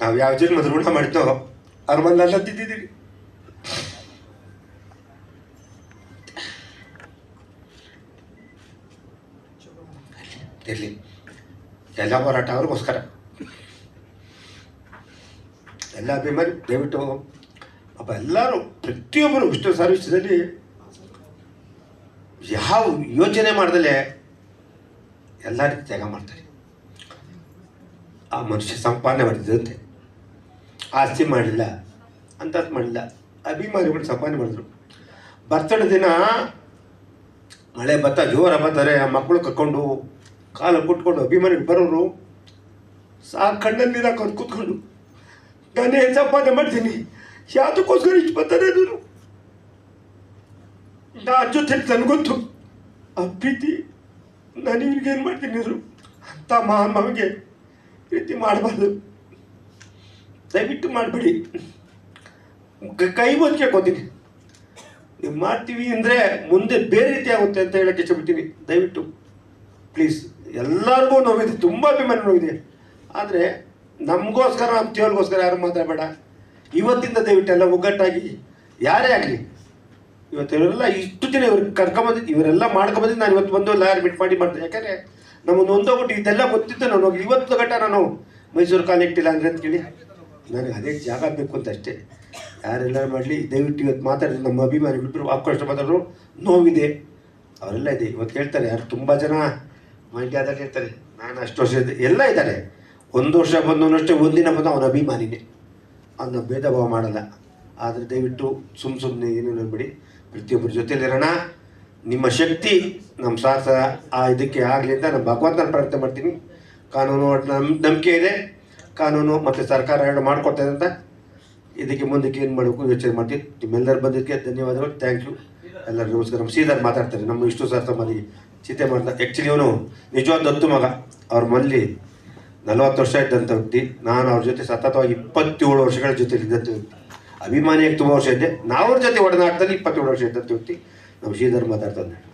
ನಾವು ಯಾವ ಜನ್ಮದ ಋಣ ಮಾಡಿದ್ದೋ ಅವ್ರ ಮನೆಲ್ಲ ತಿದ್ದಿದ್ದೀರಿ ಎಲ್ಲ ಹೋರಾಟ ಅವ್ರಿಗೋಸ್ಕರ ಎಲ್ಲ ಅಭಿಮಾನಿ, ದಯವಿಟ್ಟು ಅಪ್ಪ ಎಲ್ಲರೂ ಪ್ರತಿಯೊಬ್ಬರು ವಿಷ್ಣು ಸರ್ವಿಸದಲ್ಲಿ ಯಾವ ಯೋಚನೆ ಮಾಡ್ದಲೆ ಎಲ್ಲ ರೀತಿ ತ್ಯಾಗ ಮಾಡ್ತಾರೆ. ಆ ಮನುಷ್ಯ ಸಂಪಾದನೆ ಮಾಡಿದಂತೆ. ಆಸ್ತಿ ಮಾಡಲಿಲ್ಲ ಅಂಥದ್ದು ಮಾಡಲಿಲ್ಲ ಅಭಿಮಾನಿಗಳು ಸಂಪಾದನೆ ಮಾಡಿದ್ರು. ಬರ್ತಡೆ ದಿನ ಮಳೆ ಬತ್ತ ಜೋರ ಬರ್ತಾರೆ. ಆ ಮಕ್ಕಳು ಕರ್ಕೊಂಡು, ಕಾಲು ಕುಟ್ಕೊಂಡು ಅಭಿಮಾನಿಗಳು ಬರೋರು. ಸಾ ಕಣ್ಣಲ್ಲಿ ನೀರು ಹಾಕೊಂಡು ಕೂತ್ಕೊಂಡು, ನಾನು ಏನು ಸಂಪಾದನೆ ಮಾಡ್ತೀನಿ? ಯಾವುದಕ್ಕೋಸ್ಕರ ಇಷ್ಟು ಬರ್ತಾರೆ ಅದನ್ನು ನಾ ಜೊತೆ ನನಗೊತ್ತು. ಆ ಪ್ರೀತಿ, ನಾನು ಇವ್ರಿಗೆ ಏನು ಮಾಡ್ತೀನಿ ಅಂತ ಮಹಾನ್ ಮಗನಿಗೆ ಪ್ರೀತಿ ಮಾಡಬಾರ್ದು. ದಯವಿಟ್ಟು ಮಾಡಬೇಡಿ. ಕೈ ಬಂದು ಕೇಳ್ಕೊತೀನಿ ನೀವು ಮಾಡ್ತೀವಿ ಅಂದರೆ ಮುಂದೆ ಬೇರೆ ರೀತಿ ಆಗುತ್ತೆ ಅಂತ ಹೇಳಕ್ಕೆ ಇಷ್ಟಪಡ್ತೀನಿ. ದಯವಿಟ್ಟು ಪ್ಲೀಸ್ ಎಲ್ಲರಿಗೂ ನೋವಿದೆ, ತುಂಬ ಅಭಿಮಾನ ನೋವಿದೆ. ಆದರೆ ನಮಗೋಸ್ಕರ ನಮ್ಮ ದೇವ್ರಿಗೋಸ್ಕರ ಯಾರು ಮಾತಾಡಬೇಡ. ಇವತ್ತಿಂದ ದಯವಿಟ್ಟು ಎಲ್ಲ ಒಗ್ಗಟ್ಟಾಗಿ, ಯಾರೇ ಆಗಲಿ, ಇವತ್ತು ಇವರೆಲ್ಲ ಇಷ್ಟು ಜನ ಇವ್ರಿಗೆ ಕರ್ಕೊಂಬಂದಿದ್ದು ಇವರೆಲ್ಲ ಮಾಡ್ಕೊಂಬಂದಿದ್ದು ನಾನು ಇವತ್ತು ಬಂದು ಲಾಯರ್ ಮಿಟ್ ಮಾಡಿ ಮಾಡ್ತೀನಿ ಯಾಕಂದರೆ ನಮ್ಮನ್ನು ಒಂದೋಗ್ಬಿಟ್ಟು ಇದೆಲ್ಲ ಗೊತ್ತಿತ್ತು ನಾನು. ಹೋಗಿ ಇವತ್ತು ಘಟ್ಟ ನಾನು ಮೈಸೂರು ಕಾಲೇಜ್ ಇಲ್ಲ ಅಂದ್ರೆ ಅಂತ ಕೇಳಿ. ನನಗೆ ಅದೇ ಜಾಗ ಬೇಕು ಅಂತ ಅಷ್ಟೇ. ಯಾರೆಲ್ಲ ಮಾಡಲಿ, ದಯವಿಟ್ಟು ಇವತ್ತು ಮಾತಾಡಿದ್ರು ನಮ್ಮ ಅಭಿಮಾನಿಗಳು ಆಕ್ರೋಶ ಮಾತಾಡೋರು ನೋವಿದೆ. ಅವರೆಲ್ಲ ಇದೆ. ಇವತ್ತು ಹೇಳ್ತಾರೆ, ಯಾರು ತುಂಬ ಜನ ಮಂಡ್ಯದಲ್ಲಿ ಇರ್ತಾರೆ ನಾನು ಅಷ್ಟು ವರ್ಷ ಎಲ್ಲ ಇದ್ದಾರೆ. ಒಂದು ವರ್ಷ ಬಂದವನಷ್ಟೇ, ಒಂದಿನ ಬಂದು ಅವನ ಅಭಿಮಾನಿನೇ. ಅವನ ಭೇದ ಭಾವ ಮಾಡಲ್ಲ. ಆದರೆ ದಯವಿಟ್ಟು ಸುಮ್ಮ ಸುಮ್ಮನೆ ಏನು ನಂಬಿಡಿ ಪ್ರತಿಯೊಬ್ಬರ ಜೊತೆಲಿರೋಣ ನಿಮ್ಮ ಶಕ್ತಿ ನಮ್ಮ ಸಾಹಸ ಆ ಇದಕ್ಕೆ ಆಗಲಿ ಅಂತ ನಾನು ಭಗವಂತನ ಪ್ರಾರ್ಥನೆ ಮಾಡ್ತೀನಿ. ಕಾನೂನು ನಮ್ಮ ನಂಬಿಕೆ ಇದೆ. ಕಾನೂನು ಮತ್ತು ಸರ್ಕಾರ ಎರಡು ಮಾಡ್ಕೊಡ್ತದೆ ಅಂತ ಇದಕ್ಕೆ ಮುಂದಕ್ಕೆ ಏನು ಮಾಡಬೇಕು? ಯೋಚನೆ ಮಾಡ್ತೀನಿ ನಿಮ್ಮೆಲ್ಲರೂ ಬಂದಿದ್ದಕ್ಕೆ ಧನ್ಯವಾದಗಳು. ಥ್ಯಾಂಕ್ ಯು ಎಲ್ಲರಿಗೂ ನಮಸ್ಕಾರ. ನಮ್ಮ ಶ್ರೀಧರ್ ಮಾತಾಡ್ತಾರೆ. ನಮ್ಮ ಇಷ್ಟು ಸರ್ ಸಂಬಂಧಿ ಚಿಂತೆ ಮಾಡ್ತಾ ಆ್ಯಕ್ಚುಲಿ ಅವನು ನಿಜವಾದ ದತ್ತು ಮಗ. ಅವ್ರ ಮನೆಯಲ್ಲಿ ನಲವತ್ತು ವರ್ಷ ಇದ್ದಂಥ ವ್ಯಕ್ತಿ. ನಾನು ಅವ್ರ ಜೊತೆ ಸತತವಾಗಿ ಇಪ್ಪತ್ತೇಳು ವರ್ಷಗಳ ಜೊತೆ ಇದ್ದಂಥ ವ್ಯಕ್ತಿ. ಅಭಿಮಾನಿಯಾಗಿ ತುಂಬ ವರ್ಷ ಇದ್ದೆ. ನಾವ್ರ ಜೊತೆ ಒಡನಾಟದಲ್ಲಿ ಇಪ್ಪತ್ತೇಳು ವರ್ಷ ಇದ್ದಂಥ ವ್ಯಕ್ತಿ. ನಮ್ಮ ಶ್ರೀಧರ್ ಮಾತಾಡ್ತಾನೆ